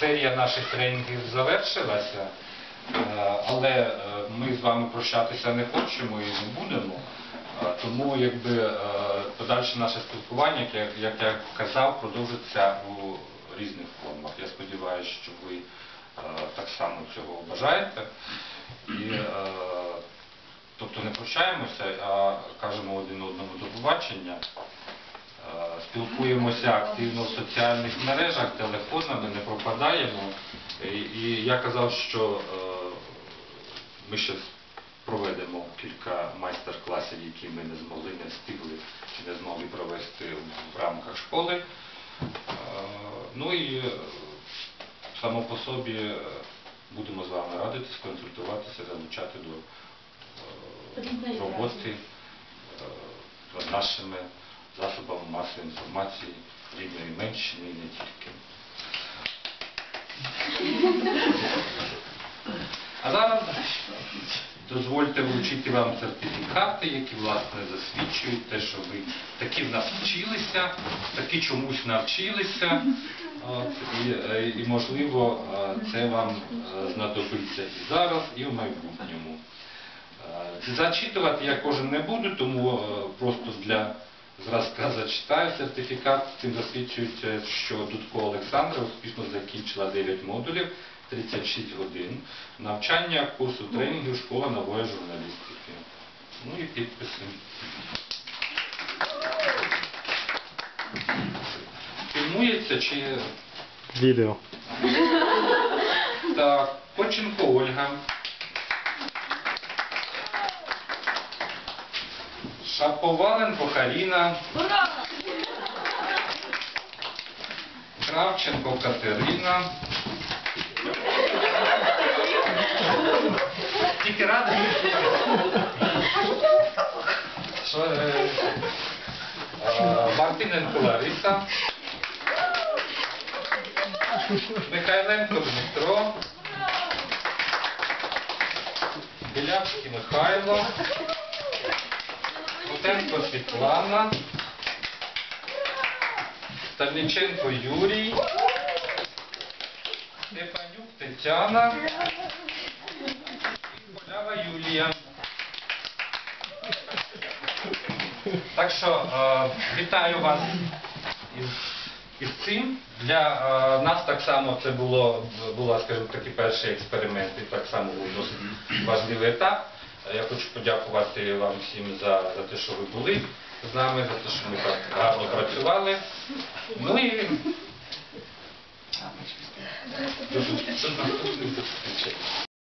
серія наших тренінгів завершилася, е, але е, ми з вами прощатися не хочемо і не будемо. Тому якби е, подальше наше спілкування, як я, казав, продовжиться у різних формах. Я сподіваюся, що ви так само цього бажаєте. І, тобто не прощаємося, а кажемо один одному до побачення. Е, Спілкуємося активно в соціальних мережах, телефонами, не пропадаємо. І, і я казав, що е, ми ще проведемо кілька майстер-класів, які ми не змогли, не встигли чи не змогли провести в рамках школи. Е, Ну і е, само по собі е, будемо з вами радитись, консультуватися, залучати до е, роботи е, нашими засобами масової інформації рідної Менщини і не тільки. А зараз дозвольте вручити вам сертифікати, які власне засвідчують те, що ви таки в нас вчилися, таки чомусь навчилися. От, і, е, і, можливо, е, це вам е, знадобиться і зараз, і в майбутньому. Зачитувати я кожен не буду, тому просто для зразка зачитаю сертифікат. Цим засвідчується, що Дудко Олександра успішно закінчила 9 модулів, 36 годин навчання курсу тренінгів школа нової журналістики. Ну і підписи. Фільмується чи Відео. так, Поченко Ольга. Шаповаленко Каріна. Кравченко Катерина. Тільки. Що, е, е, Мартиненко Лариса. Михайленко Дмитро. Білявський Михайло. Котенко Світлана. Стальниченко Юрій. Степанюк Тетяна. І Полява Юлія. Так що е, вітаю вас із, із цим. Для е, нас так само це було, була, скажімо, такий перший експеримент, і так само був досить важливий етап. Е, Я хочу подякувати вам всім за, за те, що ви були з нами, за те, що ми так гарно працювали. Ну